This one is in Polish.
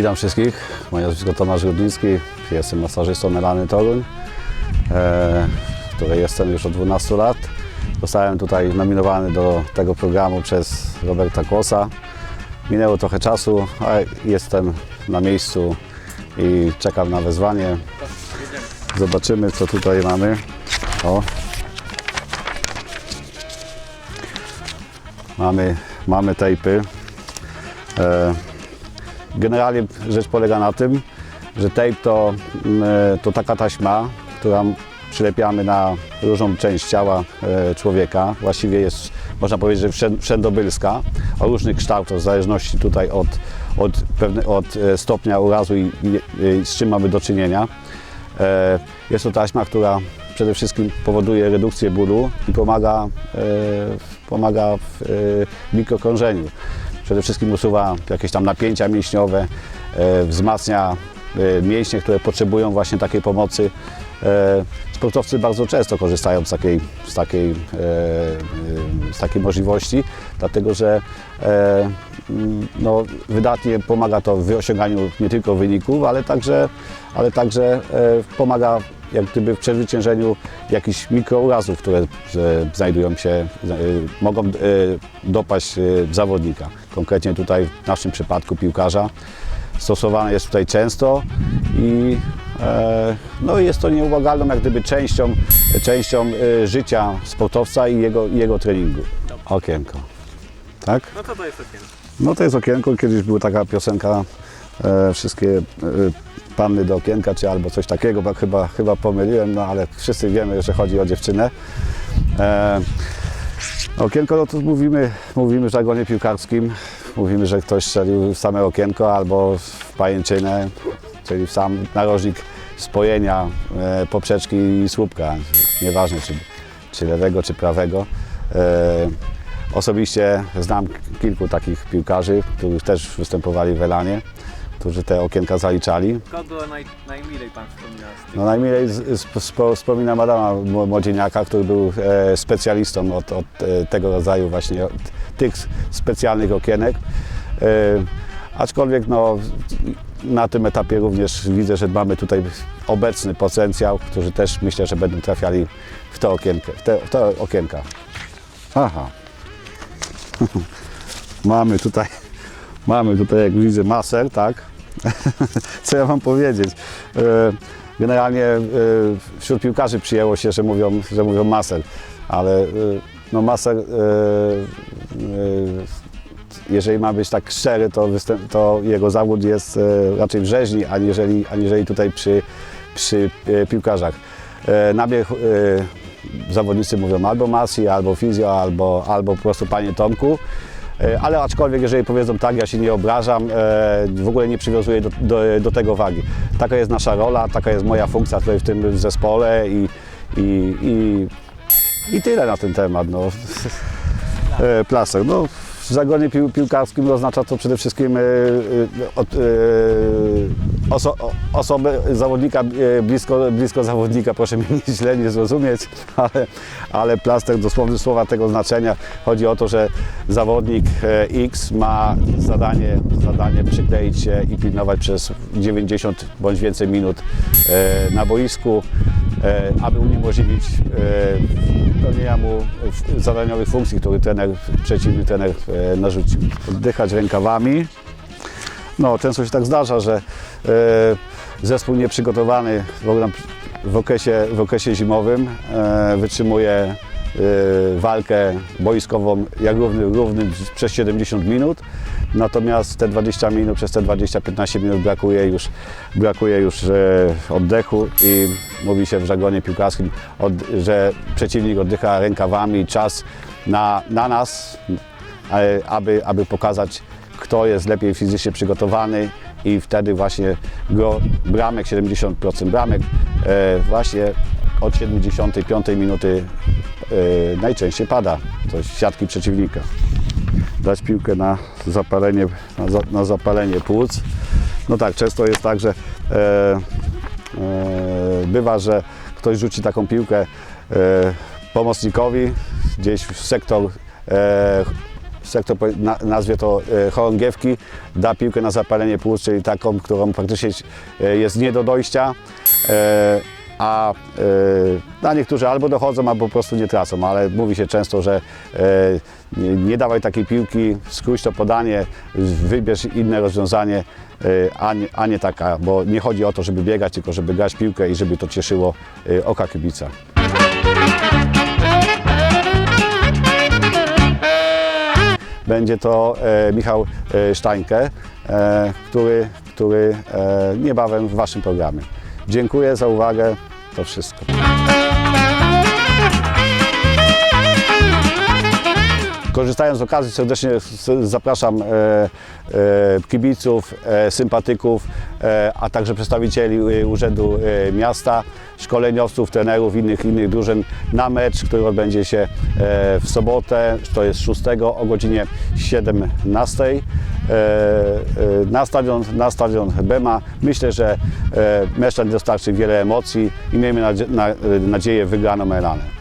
Witam wszystkich. Moje nazwisko Tomasz Rudnicki. Jestem masażystą Melany Toruń, e, której jestem już od 12 lat. Zostałem tutaj nominowany do tego programu przez Roberta Kłosa. Minęło trochę czasu, a jestem na miejscu i czekam na wezwanie. Zobaczymy, co tutaj mamy. O. Mamy, mamy tejpy. E, Generalnie rzecz polega na tym, że tape to, mm, e, to taka taśma, którą przylepiamy na różną część ciała e, człowieka. Właściwie jest, można powiedzieć, że wszęd- wszędobylska, o różnych kształtach, w zależności tutaj od, od, pewne, od e, stopnia urazu i, i, z czym mamy do czynienia. Jest to taśma, która przede wszystkim powoduje redukcję bólu i pomaga, pomaga w mikrokrążeniu. Przede wszystkim usuwa jakieś tam napięcia mięśniowe, e, wzmacnia e, mięśnie, które potrzebują właśnie takiej pomocy. E, Sportowcy bardzo często korzystają z takiej, z takiej, e, e, z takiej możliwości, dlatego że mm, no, wydatnie pomaga to w osiąganiu nie tylko wyników, ale także, ale także pomaga jak gdyby w przezwyciężeniu jakichś mikrourazów, które znajdują się, mogą dopaść zawodnika. Konkretnie tutaj w naszym przypadku piłkarza. Stosowane jest tutaj często i no jest to nieubłagalną jak gdyby częścią, częścią e, życia sportowca i jego, jego treningu. Okienko. Tak? No to to jest okienko. No to jest okienko, kiedyś była taka piosenka e, wszystkie e, panny do okienka, czy albo coś takiego, bo chyba, chyba pomyliłem, no ale wszyscy wiemy, że chodzi o dziewczynę. E, okienko, no to mówimy, mówimy w żargonie piłkarskim, mówimy, że ktoś strzelił w same okienko albo w pajęczynę, czyli w sam narożnik spojenia e, poprzeczki i słupka, nieważne czy, czy lewego, czy prawego. E, Osobiście znam kilku takich piłkarzy, którzy też występowali w Elanie, którzy te okienka zaliczali. Kogo naj, najmilej Pan wspomina z? No najmilej z- z- spo- wspominam Adama Mł- Młodzieniaka, który był e, specjalistą od, od e, tego rodzaju właśnie tych specjalnych okienek. E, aczkolwiek no, na tym etapie również widzę, że mamy tutaj obecny potencjał, którzy też myślę, że będą trafiali w te, okienkę, w te, w te okienka. Aha. mamy tutaj, mamy tutaj jak widzę maser, tak? Co ja mam powiedzieć? E, Generalnie e, wśród piłkarzy przyjęło się, że mówią, że mówią maser, ale e, no maser, jeżeli ma być tak szczery, to, to jego zawód jest e, raczej w rzeźni, aniżeli, aniżeli tutaj przy, przy e, piłkarzach. E, Nabieg e, zawodnicy mówią albo Masi, albo Fizjo, albo, albo po prostu Panie Tomku. Ale aczkolwiek, jeżeli powiedzą tak, ja się nie obrażam, w ogóle nie przywiązuję do, do, do tego wagi. Taka jest nasza rola, taka jest moja funkcja tutaj w tym zespole i, i, i, i tyle na ten temat. No. Plaster. No, w zagonie pił, piłkarskim oznacza to przede wszystkim e, e, od, e, oso, osobę, zawodnika e, blisko, blisko zawodnika, proszę mnie nie źle nie zrozumieć, ale, ale plaster dosłownie słowa tego znaczenia. Chodzi o to, że zawodnik e, X ma zadanie, zadanie przykleić się i pilnować przez 90 bądź więcej minut e, na boisku, aby uniemożliwić e, pełnienia mu zadaniowych funkcji, które trener, przeciwny trener e, narzucił. Oddychać rękawami. No, często się tak zdarza, że e, zespół nieprzygotowany w, okresie, w okresie zimowym e, wytrzymuje e, walkę boiskową jak równy, równy przez 70 minut. Natomiast te 20 minut, przez te 20-15 minut brakuje już, brakuje już e, oddechu i mówi się w żargonie piłkarskim, że przeciwnik oddycha rękawami. Czas na, na nas, aby, aby pokazać, kto jest lepiej fizycznie przygotowany i wtedy właśnie gro bramek, 70% bramek e, właśnie od 75 minuty najczęściej pada do siatki przeciwnika. Dać piłkę na zapalenie, na, za, na zapalenie płuc. No tak, często jest tak, że e, e, bywa, że ktoś rzuci taką piłkę e, pomocnikowi gdzieś w sektor e, to powie- na, nazwie to e, chorągiewki, da piłkę na zapalenie płuc, czyli taką, którą praktycznie e, jest nie do dojścia. E, a e, na niektórzy albo dochodzą, albo po prostu nie tracą, ale mówi się często, że e, nie, nie dawaj takiej piłki, skróć to podanie, wybierz inne rozwiązanie, e, a nie, a nie taka, bo nie chodzi o to, żeby biegać, tylko żeby grać piłkę i żeby to cieszyło oka kibica. Będzie to e, Michał e, Sztańkę, e, który, który e, niebawem w Waszym programie. Dziękuję za uwagę. To wszystko. Korzystając z okazji serdecznie zapraszam e, e, kibiców, e, sympatyków, a także przedstawicieli Urzędu Miasta, szkoleniowców, trenerów innych, innych drużyn na mecz, który odbędzie się w sobotę, to jest 6 o godzinie 17 e, e, na stadion, na stadion Bema. Myślę, że mecz dostarczy wiele emocji i miejmy nadzie- na, nadzieję wygraną Elanę.